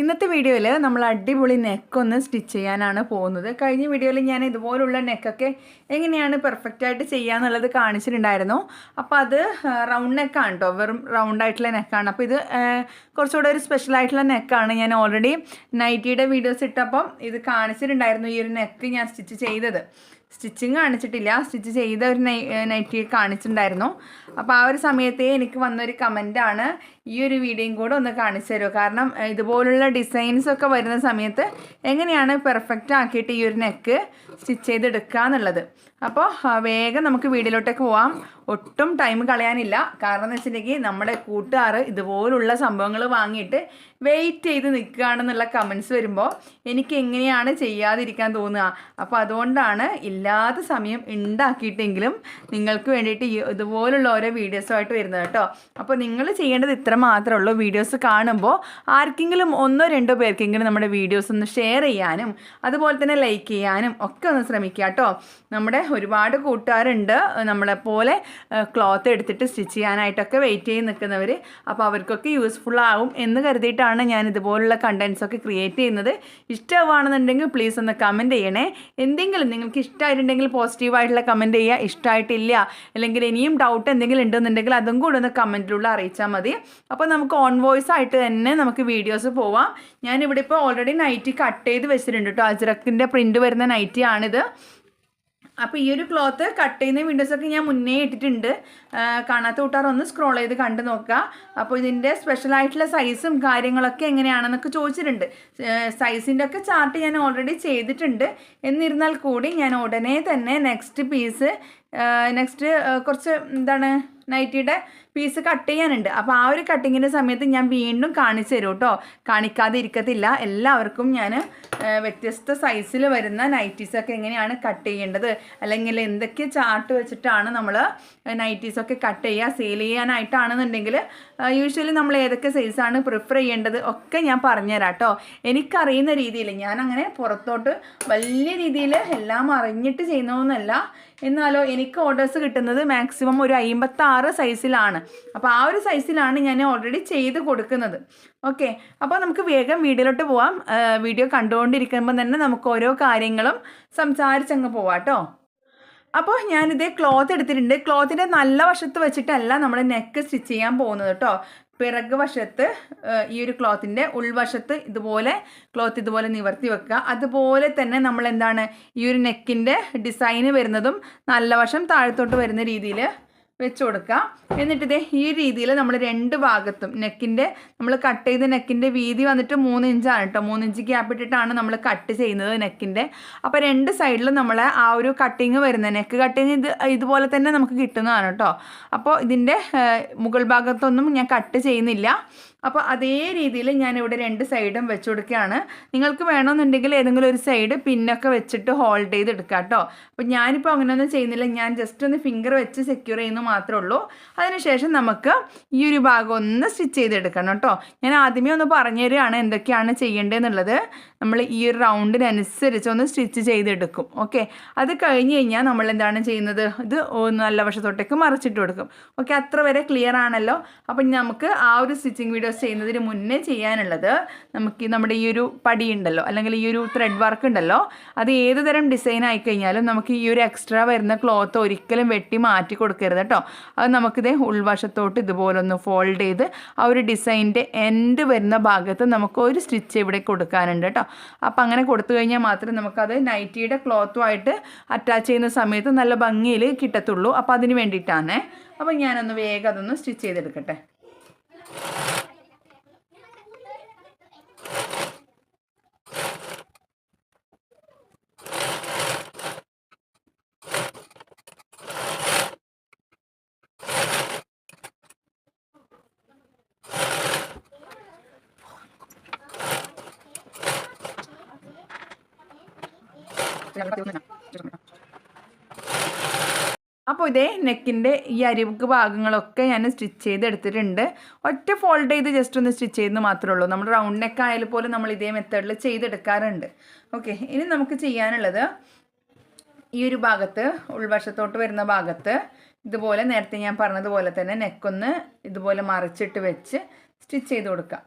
ഇന്നത്തെ വീഡിയോയിൽ നമ്മൾ അടിപൊളി നെക്കൊന്ന് സ്റ്റിച്ച് ചെയ്യാനാണ് പോകുന്നത്. കഴിഞ്ഞ വീഡിയോയിൽ ഞാൻ ഇതുപോലുള്ള നെക്കൊക്കെ എങ്ങനെയാണ് പെർഫെക്റ്റായിട്ട് ചെയ്യാന്നുള്ളത് കാണിച്ചിട്ടുണ്ടായിരുന്നു. അപ്പോൾ അത് റൗണ്ട് നെക്കാണ് കേട്ടോ വെറും റൗണ്ട് ആയിട്ടുള്ള നെക്കാണ് അപ്പോൾ ഇത് കുറച്ചുകൂടെ ഒരു സ്പെഷ്യൽ ആയിട്ടുള്ള നെക്കാണ് ഞാൻ ഓൾറെഡി നൈറ്റിയുടെ വീഡിയോസ് ഇട്ടപ്പം ഇത് കാണിച്ചിട്ടുണ്ടായിരുന്നു ഈ ഒരു നെക്ക് ഞാൻ സ്റ്റിച്ച് ചെയ്തത്. സ്റ്റിച്ചിങ് കാണിച്ചിട്ടില്ല. സ്റ്റിച്ച് ചെയ്ത ഒരു നൈ നൈറ്റി കാണിച്ചിട്ടുണ്ടായിരുന്നു. അപ്പോൾ ആ ഒരു സമയത്തേ എനിക്ക് വന്നൊരു കമന്റാണ് ഈ ഒരു വീഡിയോയും കൂടെ ഒന്ന് കാണിച്ചു തരുമോ കാരണം ഇതുപോലുള്ള ഡിസൈൻസ് ഒക്കെ വരുന്ന സമയത്ത് എങ്ങനെയാണ് പെർഫെക്റ്റ് ആക്കിയിട്ട് ഈ ഒരു നെക്ക് സ്റ്റിച്ച് ചെയ്തെടുക്കുക എന്നുള്ളത് അപ്പോൾ വേഗം നമുക്ക് വീഡിയോയിലോട്ടേക്ക് പോവാം. ഒട്ടും ടൈം കളയാനില്ല. കാരണം എന്ന് വെച്ചിട്ടുണ്ടെങ്കിൽ നമ്മുടെ കൂട്ടുകാർ ഇതുപോലുള്ള സംഭവങ്ങൾ വാങ്ങിയിട്ട് വെയിറ്റ് ചെയ്ത് നിൽക്കുകയാണെന്നുള്ള കമൻസ് വരുമ്പോൾ എനിക്ക് എങ്ങനെയാണ് ചെയ്യാതിരിക്കാൻ തോന്നുക? അപ്പോൾ അതുകൊണ്ടാണ് ഇല്ലാത്ത സമയം ഉണ്ടാക്കിയിട്ടെങ്കിലും നിങ്ങൾക്ക് വേണ്ടിയിട്ട് ഇതുപോലുള്ള ഓരോ വീഡിയോസുമായിട്ട് വരുന്നത് കേട്ടോ. അപ്പോൾ നിങ്ങൾ ചെയ്യേണ്ടത് ഇത്ര മാത്രമേ ഉള്ളൂ. വീഡിയോസ് കാണുമ്പോൾ ആർക്കെങ്കിലും ഒന്നോ രണ്ടോ പേർക്കെങ്കിലും നമ്മുടെ വീഡിയോസ് ഒന്ന് ഷെയർ ചെയ്യാനും അതുപോലെ തന്നെ ലൈക്ക് ചെയ്യാനും ഒക്കെ ഒന്ന് ശ്രമിക്കുക കേട്ടോ. നമ്മുടെ ഒരുപാട് കൂട്ടുകാരുണ്ട്. നമ്മളെ പോലെ ക്ലോത്ത് എടുത്തിട്ട് സ്റ്റിച്ച് ചെയ്യാനായിട്ടൊക്കെ വെയിറ്റ് ചെയ്ത് നിൽക്കുന്നവർ അപ്പോൾ അവർക്കൊക്കെ യൂസ്ഫുൾ ആകും എന്ന് കരുതിയിട്ടാണ് ഞാൻ ഇതുപോലുള്ള കണ്ടൻസ് ഒക്കെ ക്രിയേറ്റ് ചെയ്യുന്നത്. ഇഷ്ടമാണെന്നുണ്ടെങ്കിൽ പ്ലീസ് ഒന്ന് കമന്റ് ചെയ്യണേ. എന്തെങ്കിലും നിങ്ങൾക്ക് ഇഷ്ടമായിട്ടുണ്ടെങ്കിൽ പോസിറ്റീവായിട്ടുള്ള കമന്റ് ചെയ്യുക ഇഷ്ടമായിട്ടില്ല അല്ലെങ്കിൽ ഇനിയും ഡൗട്ട് എന്തെങ്കിലും ഉണ്ടെന്നുണ്ടെങ്കിൽ അതും കൂടെ ഒന്ന് കമന്റിലൂടെ അറിയിച്ചാൽ മതി. അപ്പോൾ നമുക്ക് ഓൺ വോയിസ് ആയിട്ട് തന്നെ നമുക്ക് വീഡിയോസ് പോവാം. ഞാനിവിടെ ഇപ്പോൾ ഓൾറെഡി നൈറ്റി കട്ട് ചെയ്ത് വെച്ചിട്ടുണ്ട് കേട്ടോ അജ്രക്കിന്റെ പ്രിന്റ് വരുന്ന നൈറ്റിയാണിത് അപ്പോൾ ഈ ഒരു ക്ലോത്ത് കട്ട് ചെയ്യുന്ന വീഡിയോസൊക്കെ ഞാൻ മുന്നേ ഇട്ടിട്ടുണ്ട്. കാണാത്ത കൂട്ടാർ ഒന്ന് സ്ക്രോൾ ചെയ്ത് കണ്ട് നോക്കുക. അപ്പോൾ ഇതിന്റെ സ്പെഷ്യൽ ആയിട്ടുള്ള സൈസും കാര്യങ്ങളൊക്കെ എങ്ങനെയാണെന്നൊക്കെ ചോദിച്ചിട്ടുണ്ട്. സൈസിന്റെ ഒക്കെ ചാർട്ട് ഞാൻ ഓൾറെഡി ചെയ്തിട്ടുണ്ട്. എന്നിരുന്നാൽ കൂടി ഞാൻ ഉടനെ തന്നെ നെക്സ്റ്റ് പീസ് നെക്സ്റ്റ് കുറച്ച് എന്താണ് നൈറ്റിയുടെ പീസ് കട്ട് ചെയ്യാനുണ്ട്. അപ്പോൾ ആ ഒരു കട്ടിങ്ങിന്റെ സമയത്ത് ഞാൻ വീണ്ടും കാണിച്ചു തരും കേട്ടോ കാണിക്കാതെ ഇരിക്കത്തില്ല എല്ലാവർക്കും ഞാൻ വ്യത്യസ്ത സൈസിൽ വരുന്ന നൈറ്റീസൊക്കെ എങ്ങനെയാണ് കട്ട് ചെയ്യേണ്ടത്? അല്ലെങ്കിൽ എന്തൊക്കെ ചാർട്ട് വെച്ചിട്ടാണ് നമ്മൾ നൈറ്റീസൊക്കെ കട്ട് ചെയ്യുക സെയിൽ ചെയ്യാനായിട്ടാണെന്നുണ്ടെങ്കിൽ യൂഷ്വലി നമ്മൾ ഏതൊക്കെ സൈസാണ് പ്രിഫർ ചെയ്യേണ്ടത് ഒക്കെ ഞാൻ പറഞ്ഞുതരാം കേട്ടോ എനിക്കറിയുന്ന രീതിയിൽ ഞാൻ അങ്ങനെ പുറത്തോട്ട് വലിയ രീതിയിൽ എല്ലാം അറിഞ്ഞിട്ട് ചെയ്യുന്നതൊന്നുമല്ല. എന്നാലോ എനിക്ക് ഓർഡേഴ്സ് കിട്ടുന്നത് മാക്സിമം ഒരു അമ്പത്താറ് സൈസിലാണ് അപ്പോൾ ആ ഒരു സൈസിലാണ് ഞാൻ ഓൾറെഡി ചെയ്ത് കൊടുക്കുന്നത്. ഓക്കെ അപ്പോൾ നമുക്ക് വേഗം വീഡിയോയിലോട്ട് പോവാം. വീഡിയോ കണ്ടുകൊണ്ടിരിക്കുമ്പോൾ തന്നെ നമുക്ക് ഓരോ കാര്യങ്ങളും സംസാരിച്ചങ്ങ് പോവാം കേട്ടോ അപ്പോൾ ഞാനിതേ ക്ലോത്ത് എടുത്തിട്ടുണ്ട്. ക്ലോത്തിന്റെ നല്ല വശത്ത് വെച്ചിട്ടല്ല നമ്മൾ നെക്ക് സ്റ്റിച്ച് ചെയ്യാൻ പോകുന്നത് കേട്ടോ പിറക് വശത്ത് ഈ ഒരു ക്ലോത്തിന്റെ ഉൾവശത്ത് ഇതുപോലെ ക്ലോത്ത് ഇതുപോലെ നിവർത്തി വെക്കുക. അതുപോലെ തന്നെ നമ്മൾ എന്താണ് ഈ ഒരു നെക്കിന്റെ ഡിസൈന് വരുന്നതും നല്ല വശം താഴത്തോട്ട് വരുന്ന രീതിയിൽ വെച്ച് കൊടുക്കുക എന്നിട്ട് ഇതേ ഈ രീതിയിൽ നമ്മൾ രണ്ട് ഭാഗത്തും നെക്കിന്റെ നമ്മൾ കട്ട് ചെയ്ത നെക്കിന്റെ വീതി വന്നിട്ട് മൂന്ന് ഇഞ്ചാണ് കേട്ടോ. മൂന്ന് ഇഞ്ച് ഗ്യാപ്പ് ഇട്ടിട്ടാണ് നമ്മൾ കട്ട് ചെയ്യുന്നത് നെക്കിന്റെ. അപ്പോൾ രണ്ട് സൈഡിലും നമ്മൾ ആ ഒരു കട്ടിങ് വരുന്ന നെക്ക് കട്ടിങ് ഇത് ഇതുപോലെ തന്നെ നമുക്ക് കിട്ടുന്നതാണ് കേട്ടോ. അപ്പോൾ ഇതിന്റെ മുകൾ ഭാഗത്തൊന്നും ഞാൻ കട്ട് ചെയ്യുന്നില്ല. അപ്പോൾ അതേ രീതിയിൽ ഞാൻ ഇവിടെ രണ്ട് സൈഡും വെച്ച് കൊടുക്കുകയാണ് നിങ്ങൾക്ക് വേണമെന്നുണ്ടെങ്കിൽ ഏതെങ്കിലും ഒരു സൈഡ് പിന്നൊക്കെ വെച്ചിട്ട് ഹോൾഡ് ചെയ്ത് എടുക്കുക കേട്ടോ. അപ്പോൾ ഞാനിപ്പോൾ അങ്ങനെയൊന്നും ചെയ്യുന്നില്ല. ഞാൻ ജസ്റ്റ് ഒന്ന് ഫിംഗർ വെച്ച് സെക്യൂർ ചെയ്യുന്നു മാത്രമേ ഉള്ളൂ. അതിനുശേഷം നമുക്ക് ഈ ഒരു ഭാഗം ഒന്ന് സ്റ്റിച്ച് ചെയ്തെടുക്കണം കേട്ടോ. ഞാൻ ആദ്യമേ ഒന്ന് പറഞ്ഞു തരികയാണ് എന്തൊക്കെയാണ് ചെയ്യേണ്ടതെന്നുള്ളത്. നമ്മൾ ഈ ഒരു റൗണ്ടിനനുസരിച്ച് ഒന്ന് സ്റ്റിച്ച് ചെയ്തെടുക്കും. ഓക്കെ? അത് കഴിഞ്ഞ് കഴിഞ്ഞാൽ നമ്മൾ എന്താണ് ചെയ്യുന്നത്? ഇത് നല്ല വശത്തോട്ടേക്ക് മറിച്ചിട്ട് കൊടുക്കും. ഓക്കെ? അത്ര വരെ ക്ലിയർ ആണല്ലോ. അപ്പം നമുക്ക് ആ ഒരു സ്റ്റിച്ചിങ് വീഡിയോസ് ചെയ്യുന്നതിന് മുന്നേ ചെയ്യാനുള്ളത് നമുക്ക് നമ്മുടെ ഈ ഒരു പടി ഉണ്ടല്ലോ അല്ലെങ്കിൽ ഈ ഒരു ത്രെഡ് വർക്ക് ഉണ്ടല്ലോ അത് ഏത് തരം ഡിസൈൻ ആയിക്കഴിഞ്ഞാലും നമുക്ക് ഈ ഒരു എക്സ്ട്രാ വരുന്ന ക്ലോത്ത് ഒരിക്കലും വെട്ടി മാറ്റി കൊടുക്കരുത് കേട്ടോ. അത് നമുക്കിത് ഉൾവശത്തോട്ട് ഇതുപോലെ ഒന്ന് ഫോൾഡ് ചെയ്ത് ആ ഒരു ഡിസൈന്റെ എൻഡ് വരുന്ന ഭാഗത്ത് നമുക്ക് ഒരു സ്റ്റിച്ച് ഇവിടെ കൊടുക്കാനുണ്ട് കേട്ടോ. അപ്പം അങ്ങനെ കൊടുത്തു കഴിഞ്ഞാൽ മാത്രമേ നമുക്കത് നൈറ്റിയുടെ ക്ലോത്തുമായിട്ട് അറ്റാച്ച് ചെയ്യുന്ന സമയത്ത് നല്ല ഭംഗിയിൽ കിട്ടത്തുള്ളൂ. അപ്പോൾ അതിന് വേണ്ടിയിട്ടാണ്. അപ്പം ഞാനൊന്ന് വേഗം അതൊന്ന് സ്റ്റിച്ച് ചെയ്തെടുക്കട്ടെ. അപ്പോൾ ഇതേ നെക്കിന്റെ ഈ അരിവുക്ക് ഭാഗങ്ങളൊക്കെ ഞാൻ സ്റ്റിച്ച് ചെയ്ത് എടുത്തിട്ടുണ്ട് ഒറ്റ ഫോൾഡ് ചെയ്ത് ജസ്റ്റ് ഒന്ന് സ്റ്റിച്ച് ചെയ്യുന്നത് മാത്രമേ ഉള്ളൂ. നമ്മൾ റൗണ്ട് നെക്ക് ആയാലും പോലും നമ്മൾ ഇതേ മെത്തേഡിൽ ചെയ്തെടുക്കാറുണ്ട്. ഓക്കെ ഇനി നമുക്ക് ചെയ്യാനുള്ളത് ഈ ഒരു ഭാഗത്ത് ഉൾവശത്തോട്ട് വരുന്ന ഭാഗത്ത് ഇതുപോലെ നേരത്തെ ഞാൻ പറഞ്ഞതുപോലെ തന്നെ നെക്കൊന്ന് ഇതുപോലെ മറിച്ചിട്ട് വെച്ച് സ്റ്റിച്ച് ചെയ്ത് കൊടുക്കാം.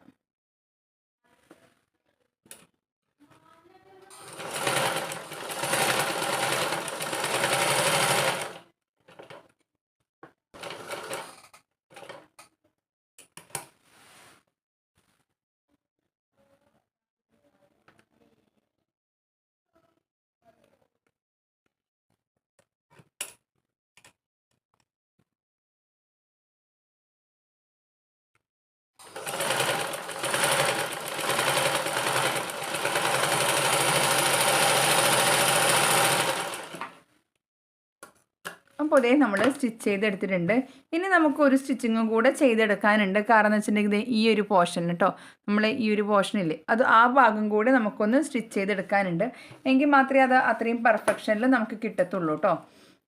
ഇതേ നമ്മൾ സ്റ്റിച്ച് ചെയ്തെടുത്തിട്ടുണ്ട്. ഇനി നമുക്ക് ഒരു സ്റ്റിച്ചിങ്ങും കൂടെ ചെയ്തെടുക്കാനുണ്ട്. കാരണം എന്ന് വെച്ചിട്ടുണ്ടെങ്കിൽ ഈ ഒരു പോർഷൻ കേട്ടോ നമ്മൾ ഈ ഒരു പോർഷൻ പോർഷനില്ലേ അത് ആ ഭാഗം കൂടെ നമുക്കൊന്ന് സ്റ്റിച്ച് ചെയ്തെടുക്കാനുണ്ട്. എങ്കിൽ മാത്രമേ അത് അത്രയും പെർഫെക്ഷനിൽ നമുക്ക് കിട്ടത്തുള്ളൂ കേട്ടോ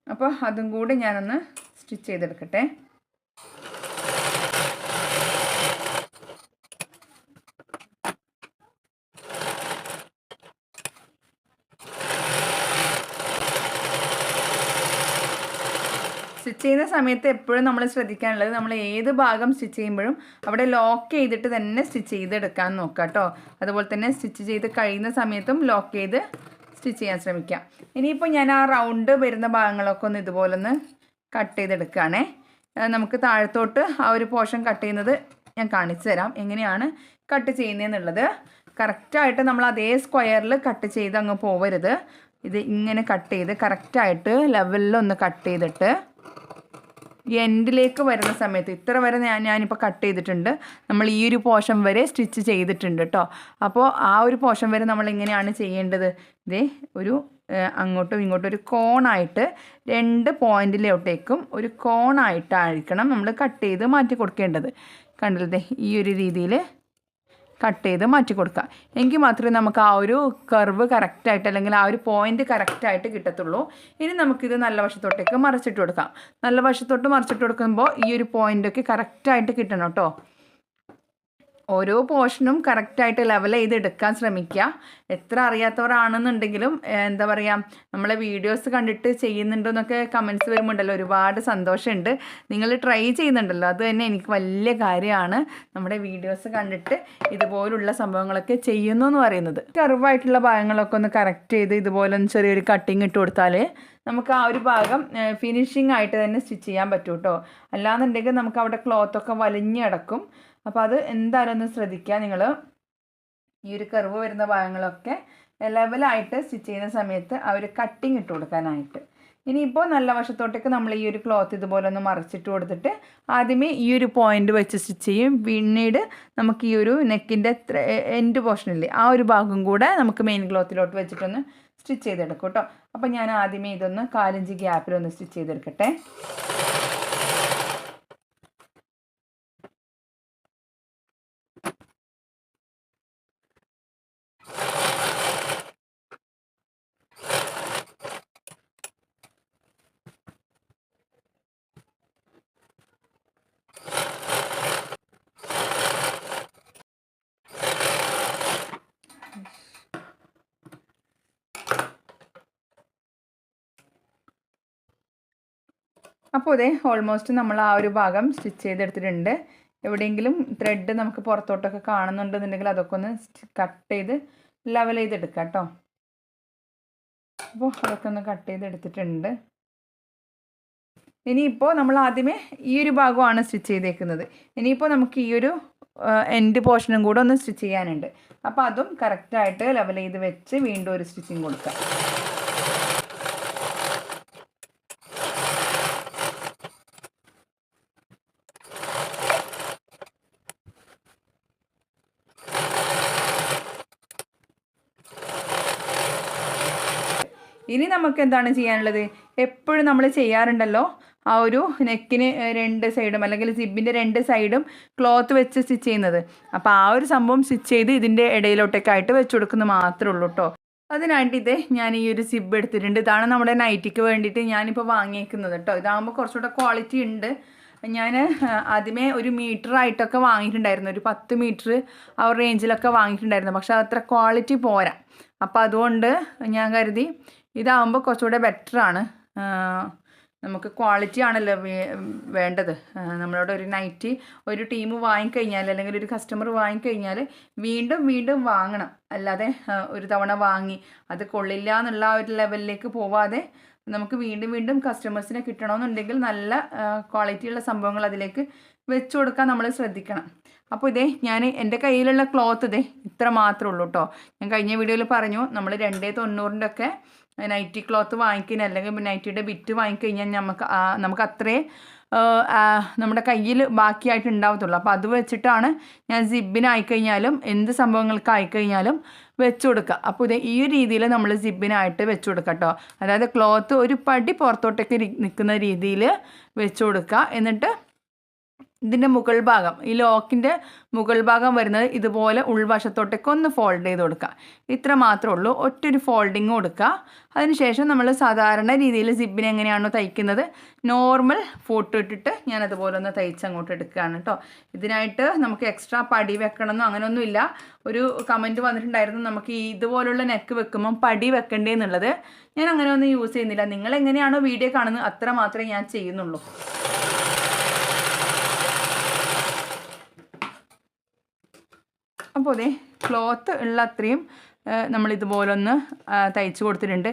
അപ്പോൾ അതും കൂടെ ഞാനൊന്ന് സ്റ്റിച്ച് ചെയ്തെടുക്കട്ടെ. സ്റ്റിച്ച് ചെയ്യുന്ന സമയത്ത് എപ്പോഴും നമ്മൾ ശ്രദ്ധിക്കാനുള്ളത് നമ്മൾ ഏത് ഭാഗം സ്റ്റിച്ച് ചെയ്യുമ്പോഴും അവിടെ ലോക്ക് ചെയ്തിട്ട് തന്നെ സ്റ്റിച്ച് ചെയ്തെടുക്കാൻ നോക്കുക കേട്ടോ. അതുപോലെ തന്നെ സ്റ്റിച്ച് ചെയ്ത് കഴിയുന്ന സമയത്തും ലോക്ക് ചെയ്ത് സ്റ്റിച്ച് ചെയ്യാൻ ശ്രമിക്കാം. ഇനിയിപ്പോൾ ഞാൻ ആ റൗണ്ട് വരുന്ന ഭാഗങ്ങളൊക്കെ ഒന്ന് ഇതുപോലെ ഒന്ന് കട്ട് ചെയ്തെടുക്കുകയാണേ. നമുക്ക് താഴത്തോട്ട് ആ ഒരു പോർഷൻ കട്ട് ചെയ്യുന്നത് ഞാൻ കാണിച്ചു തരാം. എങ്ങനെയാണ് കട്ട് ചെയ്യുന്നതെന്നുള്ളത് കറക്റ്റായിട്ട് നമ്മൾ അതേ സ്ക്വയറിൽ കട്ട് ചെയ്ത് അങ്ങ് പോവരുത്. ഇത് ഇങ്ങനെ കട്ട് ചെയ്ത് കറക്റ്റായിട്ട് ലെവലിലൊന്ന് കട്ട് ചെയ്തിട്ട് എൻഡിലേക്ക് വരുന്ന സമയത്ത് ഇത്ര വരെ ഞാൻ ഞാനിപ്പോൾ കട്ട് ചെയ്തിട്ടുണ്ട്. നമ്മൾ ഈ ഒരു പോഷൻ വരെ സ്റ്റിച്ച് ചെയ്തിട്ടുണ്ട് കേട്ടോ അപ്പോൾ ആ ഒരു പോഷൻ വരെ നമ്മൾ എങ്ങനെയാണ് ചെയ്യേണ്ടത്? ഇതേ ഒരു അങ്ങോട്ടും ഇങ്ങോട്ടും ഒരു കോണായിട്ട് രണ്ട് പോയിന്റിലോട്ടേക്കും ഒരു കോണായിട്ടായിരിക്കണം നമ്മൾ കട്ട് ചെയ്ത് മാറ്റി കൊടുക്കേണ്ടത്. കണ്ടില്ലേ ഈ ഒരു രീതിയിൽ കട്ട് ചെയ്ത് മാറ്റി കൊടുക്കുക എങ്കിൽ മാത്രമേ നമുക്ക് ആ ഒരു കർവ് കറക്റ്റായിട്ട് അല്ലെങ്കിൽ ആ ഒരു പോയിന്റ് കറക്റ്റായിട്ട് കിട്ടത്തുള്ളൂ. ഇനി നമുക്കിത് നല്ല വശത്തോട്ടേക്ക് മറിച്ചിട്ട് കൊടുക്കാം. നല്ല വശത്തോട്ട് മറിച്ചിട്ട് കൊടുക്കുമ്പോൾ ഈ ഒരു പോയിന്റൊക്കെ കറക്റ്റായിട്ട് കിട്ടണം കേട്ടോ. ഓരോ പോർഷനും കറക്റ്റായിട്ട് ലെവൽ ചെയ്ത് എടുക്കാൻ ശ്രമിക്കുക. എത്ര അറിയാത്തവരാണെന്നുണ്ടെങ്കിലും എന്താ പറയുക നമ്മളെ വീഡിയോസ് കണ്ടിട്ട് ചെയ്യുന്നുണ്ടെന്നൊക്കെ കമൻസ് വരുമ്പോണ്ടല്ലോ ഒരുപാട് സന്തോഷമുണ്ട്. നിങ്ങൾ ട്രൈ ചെയ്യുന്നുണ്ടല്ലോ അത് തന്നെ എനിക്ക് വലിയ കാര്യമാണ്. നമ്മുടെ വീഡിയോസ് കണ്ടിട്ട് ഇതുപോലുള്ള സംഭവങ്ങളൊക്കെ ചെയ്യുന്നു എന്ന് പറയുന്നത്. കർവായിട്ടുള്ള ഭാഗങ്ങളൊക്കെ ഒന്ന് കറക്റ്റ് ചെയ്ത് ഇതുപോലെ ചെറിയൊരു കട്ടിങ് ഇട്ട് കൊടുത്താൽ നമുക്ക് ആ ഒരു ഭാഗം ഫിനിഷിംഗ് ആയിട്ട് തന്നെ സ്റ്റിച്ച് ചെയ്യാൻ പറ്റും കേട്ടോ അല്ലാന്നുണ്ടെങ്കിൽ നമുക്ക് അവിടെ ക്ലോത്തൊക്കെ വലിഞ്ഞ് കിടക്കും. അപ്പോൾ അത് എന്തായാലും ഒന്ന് ശ്രദ്ധിക്കുക. നിങ്ങൾ ഈ ഒരു കർവ് വരുന്ന ഭാഗങ്ങളൊക്കെ ലെവലായിട്ട് സ്റ്റിച്ച് ചെയ്യുന്ന സമയത്ത് ആ ഒരു കട്ടിങ് ഇട്ട് കൊടുക്കാനായിട്ട്. ഇനിയിപ്പോൾ നല്ല വശത്തോട്ടേക്ക് നമ്മൾ ഈ ഒരു ക്ലോത്ത് ഇതുപോലെ ഒന്ന് മറിച്ചിട്ട് കൊടുത്തിട്ട് ആദ്യമേ ഈ ഒരു പോയിന്റ് വെച്ച് സ്റ്റിച്ച് ചെയ്യും. പിന്നീട് നമുക്ക് ഈ ഒരു നെക്കിന്റെ എൻഡ് പോർഷനില്ലേ ആ ഒരു ഭാഗം കൂടെ നമുക്ക് മെയിൻ ക്ലോത്തിലോട്ട് വെച്ചിട്ടൊന്ന് സ്റ്റിച്ച് ചെയ്തെടുക്കും കേട്ടോ അപ്പോൾ ഞാൻ ആദ്യമേ ഇതൊന്ന് കാലഞ്ച് ഗ്യാപ്പിലൊന്ന് സ്റ്റിച്ച് ചെയ്തെടുക്കട്ടെ. അപ്പോൾ ഇതേ ഓൾമോസ്റ്റ് നമ്മൾ ആ ഒരു ഭാഗം സ്റ്റിച്ച് ചെയ്തെടുത്തിട്ടുണ്ട്. എവിടെയെങ്കിലും ത്രെഡ് നമുക്ക് പുറത്തോട്ടൊക്കെ കാണുന്നുണ്ടെന്നുണ്ടെങ്കിൽ അതൊക്കെ ഒന്ന് കട്ട് ചെയ്ത് ലെവൽ ചെയ്തെടുക്കാം കേട്ടോ. അപ്പോൾ അതൊക്കെ ഒന്ന് കട്ട് ചെയ്തെടുത്തിട്ടുണ്ട്. ഇനിയിപ്പോൾ നമ്മൾ ആദ്യമേ ഈ ഒരു ഭാഗമാണ് സ്റ്റിച്ച് ചെയ്തേക്കുന്നത്. ഇനിയിപ്പോൾ നമുക്ക് ഈ ഒരു എൻഡ് പോർഷനും കൂടെ ഒന്ന് സ്റ്റിച്ച് ചെയ്യാനുണ്ട്. അപ്പോൾ അതും കറക്റ്റായിട്ട് ലെവൽ ചെയ്ത് വെച്ച് വീണ്ടും ഒരു സ്റ്റിച്ചിങ് കൊടുക്കാം. ഇനി നമുക്ക് എന്താണ് ചെയ്യാനുള്ളത്? എപ്പോഴും നമ്മൾ ചെയ്യാറുണ്ടല്ലോ? ആ ഒരു നെക്കിന് രണ്ട് സൈഡും അല്ലെങ്കിൽ സിബിന്റെ രണ്ട് സൈഡും ക്ലോത്ത് വെച്ച് സ്റ്റിച്ച് ചെയ്യുന്നത്. അപ്പോൾ ആ ഒരു സംഭവം സ്റ്റിച്ച് ചെയ്ത് ഇതിന്റെ ഇടയിലോട്ടൊക്കെ ആയിട്ട് വെച്ച് കൊടുക്കുന്നത് മാത്രമേ ഉള്ളൂ കേട്ടോ അതിനായിട്ട് ഇത് ഞാൻ ഈ ഒരു സിബ് എടുത്തിട്ടുണ്ട്. ഇതാണ് നമ്മുടെ നൈറ്റിക്ക് വേണ്ടിയിട്ട് ഞാനിപ്പോൾ വാങ്ങിയേക്കുന്നത് കേട്ടോ ഇതാകുമ്പോൾ കുറച്ചുകൂടെ ക്വാളിറ്റി ഉണ്ട്. ഞാൻ ആദ്യമേ ഒരു മീറ്റർ ആയിട്ടൊക്കെ വാങ്ങിയിട്ടുണ്ടായിരുന്നു. ഒരു പത്ത് മീറ്റർ ആ റേഞ്ചിലൊക്കെ വാങ്ങിയിട്ടുണ്ടായിരുന്നു. പക്ഷെ അത്ര ക്വാളിറ്റി പോരാ. അപ്പോൾ അതുകൊണ്ട് ഞാൻ കരുതി ഇതാകുമ്പോൾ കുറച്ചുകൂടെ ബെറ്ററാണ് നമുക്ക് ക്വാളിറ്റി ആണല്ലോ വേണ്ടത്. നമ്മളോട് ഒരു നൈറ്റ് ഒരു ടീം വാങ്ങിക്കഴിഞ്ഞാൽ അല്ലെങ്കിൽ ഒരു കസ്റ്റമർ വാങ്ങിക്കഴിഞ്ഞാൽ വീണ്ടും വീണ്ടും വാങ്ങണം. അല്ലാതെ ഒരു തവണ വാങ്ങി അത് കൊള്ളില്ല എന്നുള്ള ആ ഒരു ലെവലിലേക്ക് പോവാതെ നമുക്ക് വീണ്ടും വീണ്ടും കസ്റ്റമേഴ്സിനെ കിട്ടണമെന്നുണ്ടെങ്കിൽ നല്ല ക്വാളിറ്റിയുള്ള സംഭവങ്ങൾ അതിലേക്ക് വെച്ചു കൊടുക്കാൻ നമ്മൾ ശ്രദ്ധിക്കണം. അപ്പോൾ ഇതേ ഞാൻ എന്റെ കയ്യിലുള്ള ക്ലോത്ത് ഇതേ ഇത്ര മാത്രമേ ഉള്ളൂ കേട്ടോ ഞാൻ കഴിഞ്ഞ വീഡിയോയിൽ പറഞ്ഞു നമ്മൾ രണ്ടേ തൊണ്ണൂറിന്റെ ഒക്കെ നൈറ്റി ക്ലോത്ത് വാങ്ങിക്കുന്ന അല്ലെങ്കിൽ നൈറ്റിയുടെ ബിറ്റ് വാങ്ങിക്കഴിഞ്ഞാൽ നമുക്ക് നമുക്ക് അത്രേ നമ്മുടെ കയ്യിൽ ബാക്കിയായിട്ട് ഉണ്ടാവത്തുള്ളൂ. അപ്പോൾ അത് വെച്ചിട്ടാണ് ഞാൻ സിബിനായിക്കഴിഞ്ഞാലും എന്ത് സംഭവങ്ങൾക്ക് ആയിക്കഴിഞ്ഞാലും വെച്ചു കൊടുക്കുക. അപ്പോൾ ഇത് ഈ രീതിയിൽ നമ്മൾ സിബിനായിട്ട് വെച്ചു കൊടുക്കുക കേട്ടോ അതായത് ക്ലോത്ത് ഒരു പടി പുറത്തോട്ടേക്ക് നിൽക്കുന്ന രീതിയിൽ വെച്ചു കൊടുക്കുക. എന്നിട്ട് ഇതിന്റെ മുകൾ ഭാഗം ഈ ലോക്കിന്റെ മുകൾ ഭാഗം വരുന്നത് ഇതുപോലെ ഉൾവശത്തോട്ടേക്ക് ഒന്ന് ഫോൾഡ് ചെയ്ത് കൊടുക്കുക. ഇത്ര മാത്രമേ ഉള്ളൂ. ഒറ്റൊരു ഫോൾഡിങ് കൊടുക്കുക അതിനുശേഷം നമ്മൾ സാധാരണ രീതിയിൽ സിബിന് എങ്ങനെയാണോ തയ്ക്കുന്നത്? നോർമൽ ഫോട്ടോ ഇട്ടിട്ട് ഞാൻ അതുപോലെ ഒന്ന് തയ്ച്ച് അങ്ങോട്ട് എടുക്കുകയാണ് കേട്ടോ. ഇതിനായിട്ട് നമുക്ക് എക്സ്ട്രാ പടി വെക്കണമെന്നോ അങ്ങനെയൊന്നുമില്ല ഒരു കമന്റ് വന്നിട്ടുണ്ടായിരുന്നു നമുക്ക് ഇതുപോലുള്ള നെക്ക് വെക്കുമ്പം പടി വെക്കണ്ടേ എന്നുള്ളത്. ഞാൻ അങ്ങനെ ഒന്നും യൂസ് ചെയ്യുന്നില്ല. നിങ്ങൾ എങ്ങനെയാണോ വീഡിയോ കാണുന്നത് അത്ര മാത്രമേ ഞാൻ ചെയ്യുന്നുള്ളൂ. അപ്പോൾ അതെ ക്ലോത്ത് ഉള്ള അത്രയും നമ്മൾ ഇതുപോലെ ഒന്ന് തയ്ച്ച് കൊടുത്തിട്ടുണ്ട്.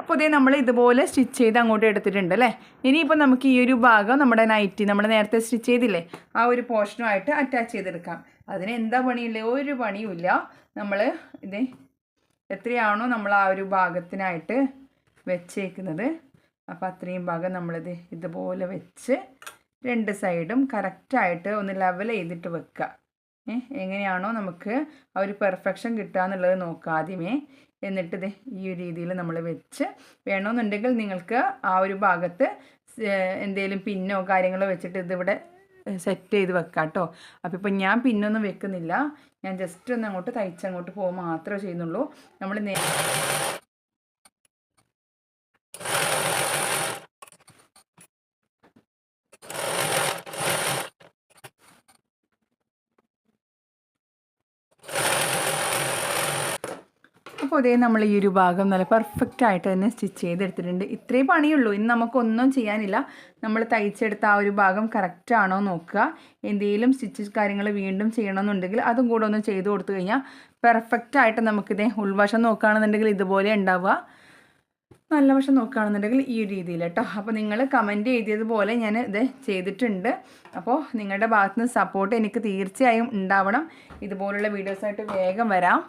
അപ്പോൾ ഇതേ നമ്മൾ ഇതുപോലെ സ്റ്റിച്ച് ചെയ്ത് അങ്ങോട്ട് എടുത്തിട്ടുണ്ട് അല്ലേ? ഇനിയിപ്പോൾ നമുക്ക് ഈ ഒരു ഭാഗം നമ്മുടെ നൈറ്റി നമ്മൾ നേരത്തെ സ്റ്റിച്ച് ചെയ്തില്ലേ ആ ഒരു പോർഷനുമായിട്ട് അറ്റാച്ച് ചെയ്തെടുക്കാം. അതിന് എന്താ പണിയില്ല? ഒരു പണിയുമില്ല. നമ്മൾ ഇതേ എത്രയാണോ നമ്മൾ ആ ഒരു ഭാഗത്തിനായിട്ട് വെച്ചേക്കുന്നത്. അപ്പോൾ അത്രയും ഭാഗം നമ്മളിത് ഇതുപോലെ വെച്ച് രണ്ട് സൈഡും കറക്റ്റായിട്ട് ഒന്ന് ലെവൽ ചെയ്തിട്ട് വെക്കുക എങ്ങനെയാണോ നമുക്ക് ആ ഒരു പെർഫെക്ഷൻ കിട്ടുക എന്നുള്ളത് നോക്കുക ആദ്യമേ. എന്നിട്ട് ഇത് ഈ ഒരു രീതിയിൽ നമ്മൾ വെച്ച് വേണമെന്നുണ്ടെങ്കിൽ നിങ്ങൾക്ക് ആ ഒരു ഭാഗത്ത് എന്തെങ്കിലും പിന്നോ കാര്യങ്ങളോ വെച്ചിട്ട് ഇതിവിടെ സെറ്റ് ചെയ്ത് വെക്കാം കേട്ടോ അപ്പോൾ ഇപ്പം ഞാൻ പിന്നൊന്നും വെക്കുന്നില്ല. ഞാൻ ജസ്റ്റ് ഒന്ന് അങ്ങോട്ട് തയ്ച്ചങ്ങോട്ട് പോകുക മാത്രമേ ചെയ്യുന്നുള്ളൂ. നമ്മൾ നേ അപ്പോൾ നമ്മൾ ഈ ഒരു ഭാഗം നല്ല പെർഫെക്റ്റ് ആയിട്ട് തന്നെ സ്റ്റിച്ച് ചെയ്തെടുത്തിട്ടുണ്ട്. ഇത്രേ പണിയുള്ളൂ. ഇന്ന് നമുക്കൊന്നും ചെയ്യാനില്ല. നമ്മൾ തയ്ച്ചെടുത്ത ആ ഒരു ഭാഗം കറക്റ്റ് ആണോ നോക്കുക. എന്തെങ്കിലും സ്റ്റിച്ച് കാര്യങ്ങൾ വീണ്ടും ചെയ്യണമെന്നുണ്ടെങ്കിൽ അതും കൂടെ ഒന്ന് ചെയ്ത് കൊടുത്തു കഴിഞ്ഞാൽ പെർഫെക്റ്റ് ആയിട്ട് നമുക്കിതേ ഉൾവശം നോക്കുകയാണെന്നുണ്ടെങ്കിൽ ഇതുപോലെ ഉണ്ടാവുക. നല്ല വശം നോക്കുകയാണെന്നുണ്ടെങ്കിൽ ഈ ഒരു രീതിയിൽ കേട്ടോ. അപ്പോൾ നിങ്ങൾ കമന്റ് എഴുതിയതുപോലെ ഞാൻ ഇത് ചെയ്തിട്ടുണ്ട്. അപ്പോൾ നിങ്ങളുടെ ഭാഗത്തുനിന്ന് സപ്പോർട്ട് എനിക്ക് തീർച്ചയായും ഉണ്ടാവണം. ഇതുപോലുള്ള വീഡിയോസായിട്ട് വേഗം വരാം.